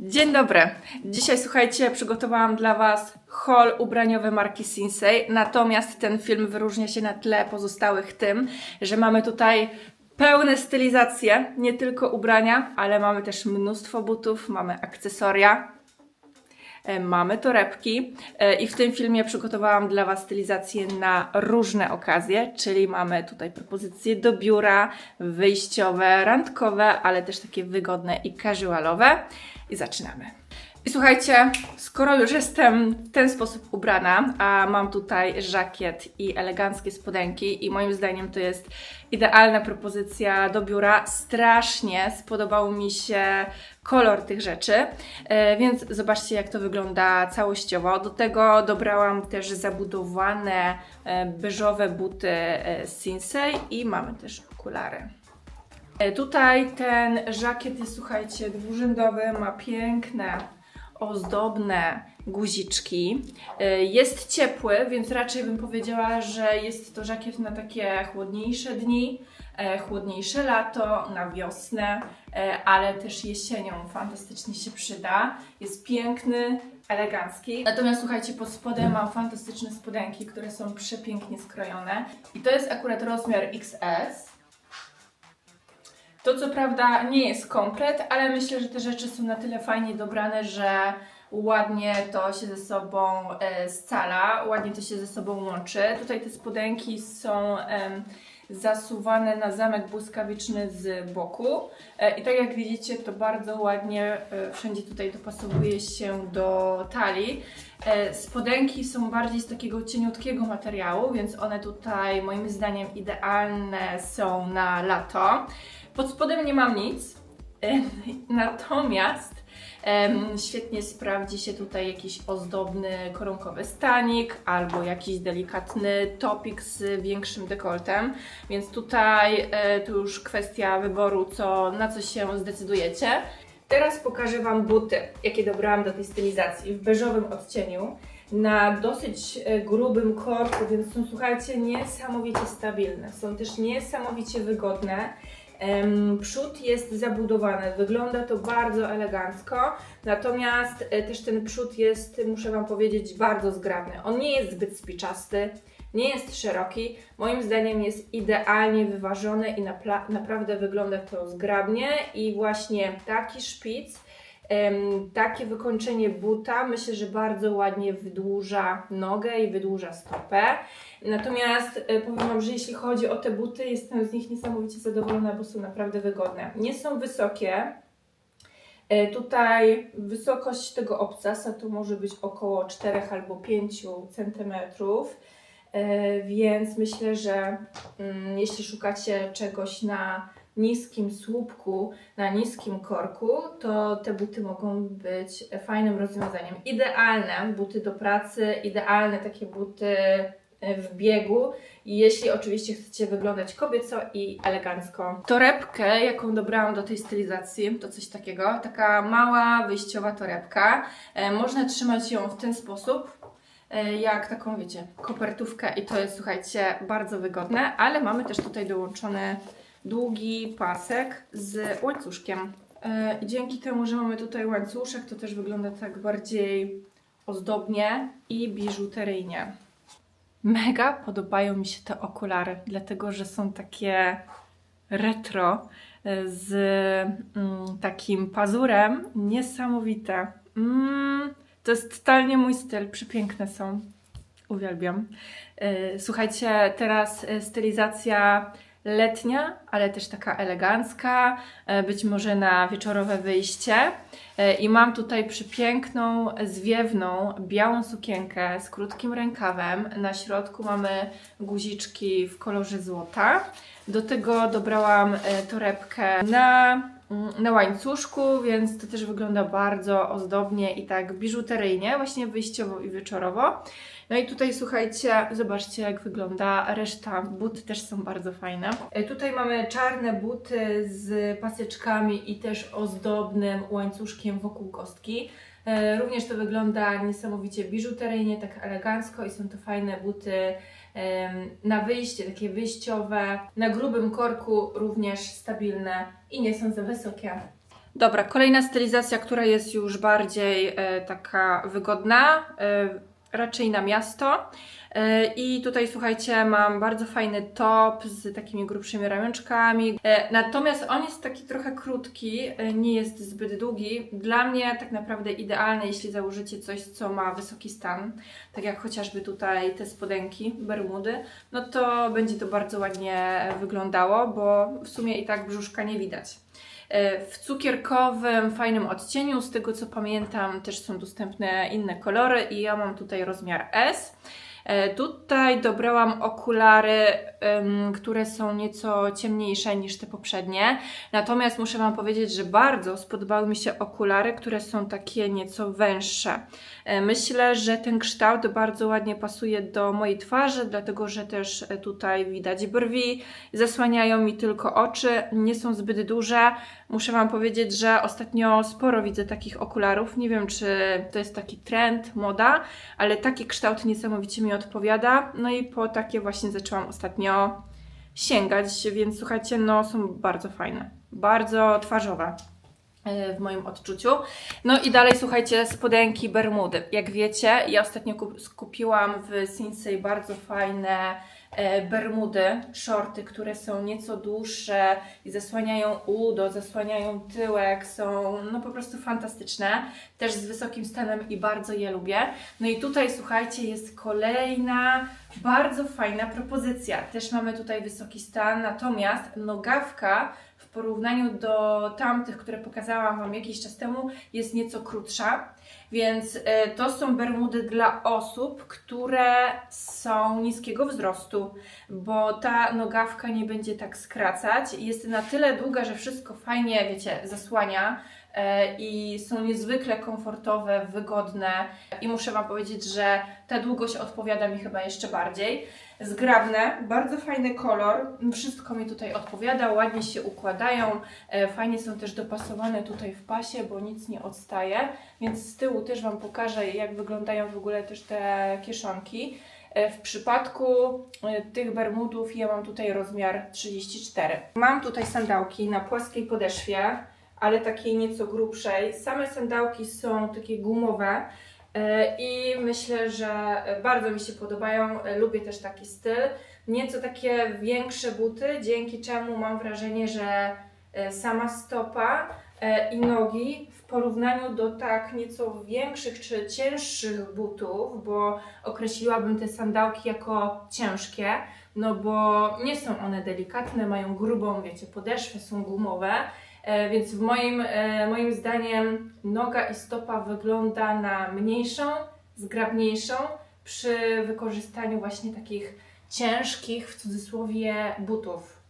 Dzień dobry. Dzisiaj słuchajcie, przygotowałam dla Was haul ubraniowy marki Sinsei. Natomiast ten film wyróżnia się na tle pozostałych tym, że mamy tutaj pełne stylizacje, nie tylko ubrania, ale mamy też mnóstwo butów, mamy akcesoria, E, Mamy torebki e, i w tym filmie przygotowałam dla Was stylizację na różne okazje, czyli mamy tutaj propozycje do biura, wyjściowe, randkowe, ale też takie wygodne i casualowe. I zaczynamy. I słuchajcie, skoro już jestem w ten sposób ubrana, a mam tutaj żakiet i eleganckie spodenki i moim zdaniem to jest idealna propozycja do biura. Strasznie spodobał mi się kolor tych rzeczy, e, więc zobaczcie jak to wygląda całościowo. Do tego dobrałam też zabudowane e, beżowe buty e, Sinsei i mamy też okulary. Tutaj ten żakiet jest, słuchajcie, dwurzędowy, ma piękne, ozdobne guziczki. E, Jest ciepły, więc raczej bym powiedziała, że jest to żakiet na takie chłodniejsze dni, e, chłodniejsze lato, na wiosnę, e, ale też jesienią fantastycznie się przyda. Jest piękny, elegancki. Natomiast słuchajcie, pod spodem mam fantastyczne spodenki, które są przepięknie skrojone. I to jest akurat rozmiar XS. To co prawda nie jest komplet, ale myślę, że te rzeczy są na tyle fajnie dobrane, że ładnie to się ze sobą e, scala, ładnie to się ze sobą łączy. Tutaj te spodenki są zasuwane na zamek błyskawiczny z boku e, i tak jak widzicie to bardzo ładnie e, wszędzie tutaj dopasowuje się do talii. Spodenki są bardziej z takiego cieniutkiego materiału, więc one tutaj moim zdaniem idealne są na lato. Pod spodem nie mam nic, e, natomiast świetnie sprawdzi się tutaj jakiś ozdobny koronkowy stanik albo jakiś delikatny topik z większym dekoltem, więc tutaj e, to już kwestia wyboru, co, na co się zdecydujecie. Teraz pokażę Wam buty, jakie dobrałam do tej stylizacji w beżowym odcieniu na dosyć e, grubym korku, więc są słuchajcie niesamowicie stabilne, są też niesamowicie wygodne. Przód jest zabudowany, wygląda to bardzo elegancko, natomiast e, też ten przód jest, muszę Wam powiedzieć, bardzo zgrabny. On nie jest zbyt spiczasty, nie jest szeroki, moim zdaniem jest idealnie wyważony i naprawdę wygląda to zgrabnie i właśnie taki szpic, takie wykończenie buta myślę, że bardzo ładnie wydłuża nogę i wydłuża stopę. Natomiast e, powiem Wam, że jeśli chodzi o te buty, jestem z nich niesamowicie zadowolona, bo są naprawdę wygodne. Nie są wysokie. E, Tutaj wysokość tego obcasa to może być około 4 albo 5 centymetrów. E, Więc myślę, że mm, jeśli szukacie czegoś na niskim słupku, na niskim korku, to te buty mogą być fajnym rozwiązaniem. Idealne buty do pracy, idealne takie buty e, w biegu, jeśli oczywiście chcecie wyglądać kobieco i elegancko. Torebkę, jaką dobrałam do tej stylizacji, to coś takiego, taka mała wyjściowa torebka. E, można trzymać ją w ten sposób, e, jak taką, wiecie, kopertówkę i to jest, słuchajcie, bardzo wygodne, ale mamy też tutaj dołączony długi pasek z łańcuszkiem. E, dzięki temu, że mamy tutaj łańcuszek, to też wygląda tak bardziej ozdobnie i biżuteryjnie. Mega podobają mi się te okulary, dlatego że są takie retro e, z mm, takim pazurem. Niesamowite. Mm, to jest totalnie mój styl, przepiękne są. Uwielbiam. E, Słuchajcie, teraz stylizacja letnia, ale też taka elegancka, e, być może na wieczorowe wyjście. E, I mam tutaj przepiękną, zwiewną, białą sukienkę z krótkim rękawem. Na środku mamy guziczki w kolorze złota. Do tego dobrałam e, torebkę na na łańcuszku, więc to też wygląda bardzo ozdobnie i tak biżuteryjnie, właśnie wyjściowo i wieczorowo. No i tutaj słuchajcie, zobaczcie jak wygląda reszta. Buty też są bardzo fajne. E, Tutaj mamy czarne buty z paseczkami i też ozdobnym łańcuszkiem wokół kostki. E, Również to wygląda niesamowicie biżuteryjnie, tak elegancko i są to fajne buty na wyjście, takie wyjściowe. Na grubym korku również stabilne i nie są za wysokie. Dobra, kolejna stylizacja, która jest już bardziej e, taka wygodna, e, raczej na miasto. E, I tutaj słuchajcie, mam bardzo fajny top z takimi grubszymi ramionczkami. E, Natomiast on jest taki trochę krótki, e, nie jest zbyt długi. Dla mnie tak naprawdę idealny, jeśli założycie coś, co ma wysoki stan, tak jak chociażby tutaj te spodenki, bermudy, no to będzie to bardzo ładnie wyglądało, bo w sumie i tak brzuszka nie widać. E, W cukierkowym, fajnym odcieniu, z tego co pamiętam, też są dostępne inne kolory i ja mam tutaj rozmiar S. E, Tutaj dobrałam okulary, które są nieco ciemniejsze niż te poprzednie. Natomiast muszę Wam powiedzieć, że bardzo spodobały mi się okulary, które są takie nieco węższe. E, Myślę, że ten kształt bardzo ładnie pasuje do mojej twarzy, dlatego że też e, tutaj widać brwi, zasłaniają mi tylko oczy, nie są zbyt duże. Muszę Wam powiedzieć, że ostatnio sporo widzę takich okularów. Nie wiem, czy to jest taki trend, moda, ale taki kształt niesamowicie mi odpowiada. No i po takie właśnie zaczęłam ostatnio sięgać, więc słuchajcie, no są bardzo fajne, bardzo twarzowe e, w moim odczuciu. No i dalej słuchajcie, spodenki Bermudy. Jak wiecie, ja ostatnio kup- skupiłam w Sinsei bardzo fajne Bermudy, shorty, które są nieco dłuższe i zasłaniają udo, zasłaniają tyłek, są no po prostu fantastyczne. Też z wysokim stanem i bardzo je lubię. No i tutaj słuchajcie, jest kolejna bardzo fajna propozycja. Też mamy tutaj wysoki stan, natomiast nogawka w porównaniu do tamtych, które pokazałam Wam jakiś czas temu, jest nieco krótsza. Więc e, to są bermudy dla osób, które są niskiego wzrostu, bo ta nogawka nie będzie tak skracać. Jest na tyle długa, że wszystko fajnie, wiecie, zasłania i są niezwykle komfortowe, wygodne i muszę Wam powiedzieć, że ta długość odpowiada mi chyba jeszcze bardziej. Zgrabne, bardzo fajny kolor, wszystko mi tutaj odpowiada, ładnie się układają, e, fajnie są też dopasowane tutaj w pasie, bo nic nie odstaje, więc z tyłu też Wam pokażę, jak wyglądają w ogóle też te kieszonki. E, W przypadku e, tych bermudów ja mam tutaj rozmiar 34. Mam tutaj sandałki na płaskiej podeszwie, ale takiej nieco grubszej. Same sandałki są takie gumowe e, i myślę, że bardzo mi się podobają. E, Lubię też taki styl. Nieco takie większe buty, dzięki czemu mam wrażenie, że e, sama stopa i nogi w porównaniu do tak nieco większych czy cięższych butów, bo określiłabym te sandałki jako ciężkie, no bo nie są one delikatne, mają grubą, wiecie, podeszwę, są gumowe, więc w moim, e, moim zdaniem noga i stopa wygląda na mniejszą, zgrabniejszą przy wykorzystaniu właśnie takich ciężkich, w cudzysłowie, butów.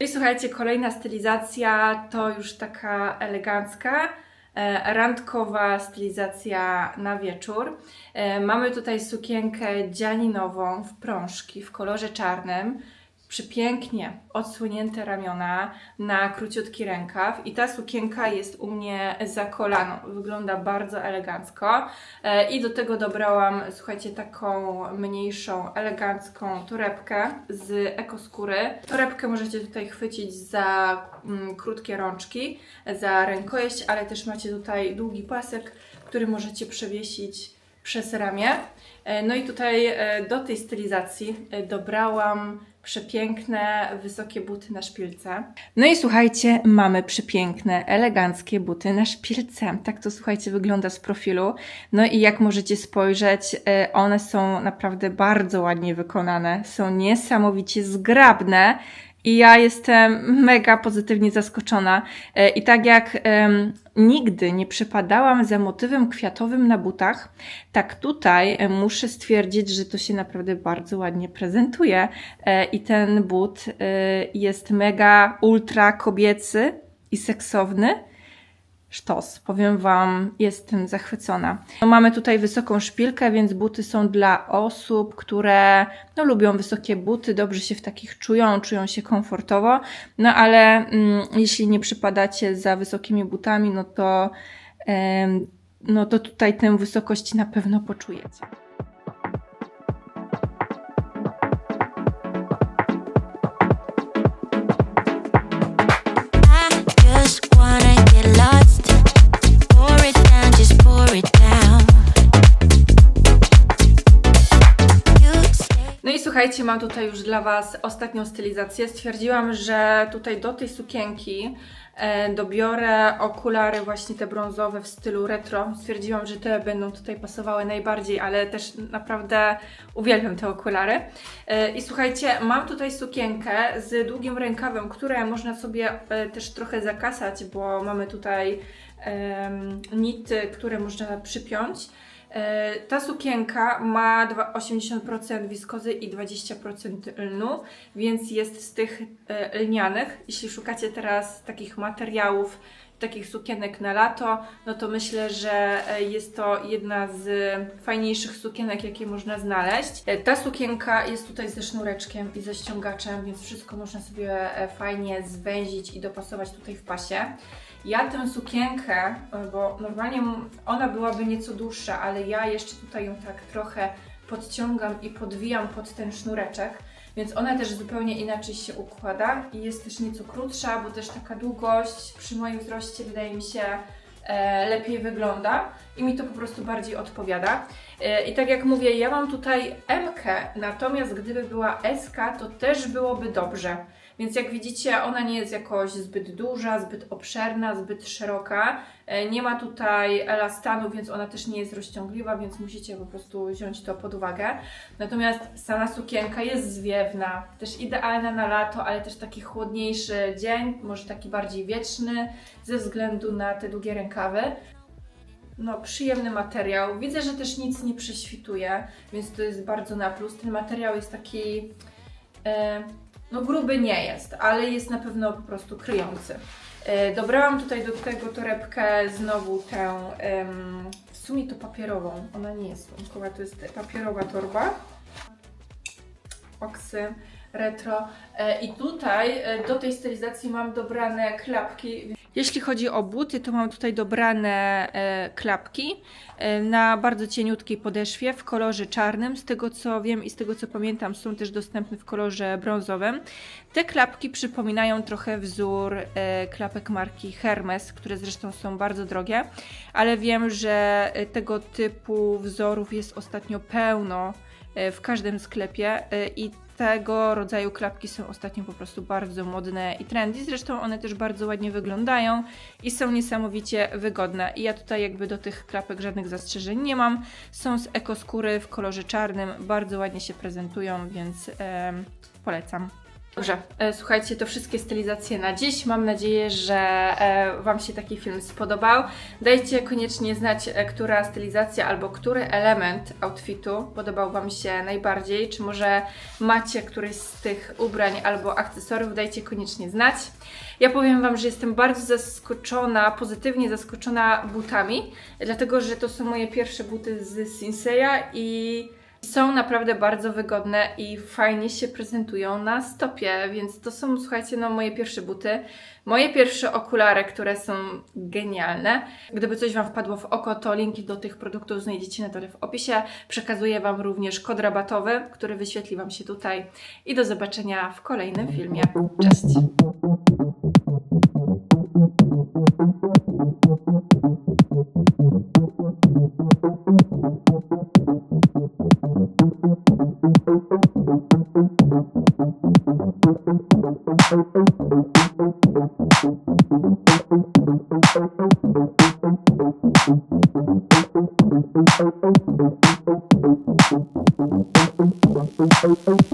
I słuchajcie, kolejna stylizacja to już taka elegancka, e, randkowa stylizacja na wieczór. E, Mamy tutaj sukienkę dzianinową w prążki w kolorze czarnym. Przepięknie odsłonięte ramiona na króciutki rękaw i ta sukienka jest u mnie za kolano. Wygląda bardzo elegancko E, i do tego dobrałam, słuchajcie, taką mniejszą, elegancką torebkę z ekoskóry. Torebkę możecie tutaj chwycić za mm, krótkie rączki, za rękojeść, ale też macie tutaj długi pasek, który możecie przewiesić przez ramię. E, No i tutaj e, do tej stylizacji dobrałam przepiękne, wysokie buty na szpilce. No i słuchajcie, mamy przepiękne, eleganckie buty na szpilce. Tak to słuchajcie wygląda z profilu. No i jak możecie spojrzeć, e, one są naprawdę bardzo ładnie wykonane. Są niesamowicie zgrabne. I ja jestem mega pozytywnie zaskoczona. E, I tak jak em, nigdy nie przypadałam za motywem kwiatowym na butach, tak tutaj e, muszę stwierdzić, że to się naprawdę bardzo ładnie prezentuje. E, I ten but jest mega ultra kobiecy i seksowny. Sztos, powiem Wam, jestem zachwycona. No, mamy tutaj wysoką szpilkę, więc buty są dla osób, które no, lubią wysokie buty, dobrze się w takich czują, czują się komfortowo. No ale mm, jeśli nie przypadacie za wysokimi butami, no to, em, no to tutaj tę wysokość na pewno poczujecie. Słuchajcie, mam tutaj już dla Was ostatnią stylizację. Stwierdziłam, że tutaj do tej sukienki e, dobiorę okulary właśnie te brązowe w stylu retro. Stwierdziłam, że te będą tutaj pasowały najbardziej, ale też naprawdę uwielbiam te okulary. E, I słuchajcie, mam tutaj sukienkę z długim rękawem, które można sobie e, też trochę zakasać, bo mamy tutaj nity, które można przypiąć. E, Ta sukienka ma dwa- 80% wiskozy i 20% lnu, więc jest z tych e, lnianych. Jeśli szukacie teraz takich materiałów, takich sukienek na lato, no to myślę, że e, jest to jedna z fajniejszych sukienek, jakie można znaleźć. E, Ta sukienka jest tutaj ze sznureczkiem i ze ściągaczem, więc wszystko można sobie e, fajnie zwęzić i dopasować tutaj w pasie. Ja tę sukienkę, e, bo normalnie ona byłaby nieco dłuższa, ale ja jeszcze tutaj ją tak trochę podciągam i podwijam pod ten sznureczek, więc ona też zupełnie inaczej się układa i jest też nieco krótsza, bo też taka długość przy moim wzroście wydaje mi się e, lepiej wygląda i mi to po prostu bardziej odpowiada. E, I tak jak mówię, ja mam tutaj M, natomiast gdyby była SK, to też byłoby dobrze. Więc jak widzicie, ona nie jest jakoś zbyt duża, zbyt obszerna, zbyt szeroka. E, Nie ma tutaj elastanu, więc ona też nie jest rozciągliwa, więc musicie po prostu wziąć to pod uwagę. Natomiast sama sukienka jest zwiewna, też idealna na lato, ale też taki chłodniejszy dzień, może taki bardziej wieczny, ze względu na te długie rękawy. No, przyjemny materiał. Widzę, że też nic nie prześwituje, więc to jest bardzo na plus. Ten materiał jest taki. E, no, gruby nie jest, ale jest na pewno po prostu kryjący. E, dobrałam tutaj do tego torebkę znowu tę, w sumie to papierową. Ona nie jest słomkowa, to jest papierowa torba. Oksy retro. E, I tutaj e, do tej stylizacji mam dobrane klapki. Jeśli chodzi o buty, to mam tutaj dobrane e, klapki e, na bardzo cieniutkiej podeszwie w kolorze czarnym. Z tego co wiem i z tego co pamiętam, są też dostępne w kolorze brązowym. Te klapki przypominają trochę wzór e, klapek marki Hermes, które zresztą są bardzo drogie, ale wiem, że tego typu wzorów jest ostatnio pełno w każdym sklepie i tego rodzaju klapki są ostatnio po prostu bardzo modne i trendy. Zresztą one też bardzo ładnie wyglądają i są niesamowicie wygodne. I ja tutaj jakby do tych klapek żadnych zastrzeżeń nie mam. Są z ekoskóry w kolorze czarnym, bardzo ładnie się prezentują, więc em, polecam. Dobrze, e, słuchajcie, to wszystkie stylizacje na dziś. Mam nadzieję, że e, Wam się taki film spodobał. Dajcie koniecznie znać, e, która stylizacja albo który element outfitu podobał Wam się najbardziej. Czy może macie któryś z tych ubrań albo akcesoriów? Dajcie koniecznie znać. Ja powiem Wam, że jestem bardzo zaskoczona, pozytywnie zaskoczona butami, dlatego że to są moje pierwsze buty z Sinseya i są naprawdę bardzo wygodne i fajnie się prezentują na stopie, więc to są, słuchajcie, no moje pierwsze buty. Moje pierwsze okulary, które są genialne. Gdyby coś Wam wpadło w oko, to linki do tych produktów znajdziecie na dole w opisie. Przekazuję Wam również kod rabatowy, który wyświetli Wam się tutaj. I do zobaczenia w kolejnym filmie. Cześć! Thank you.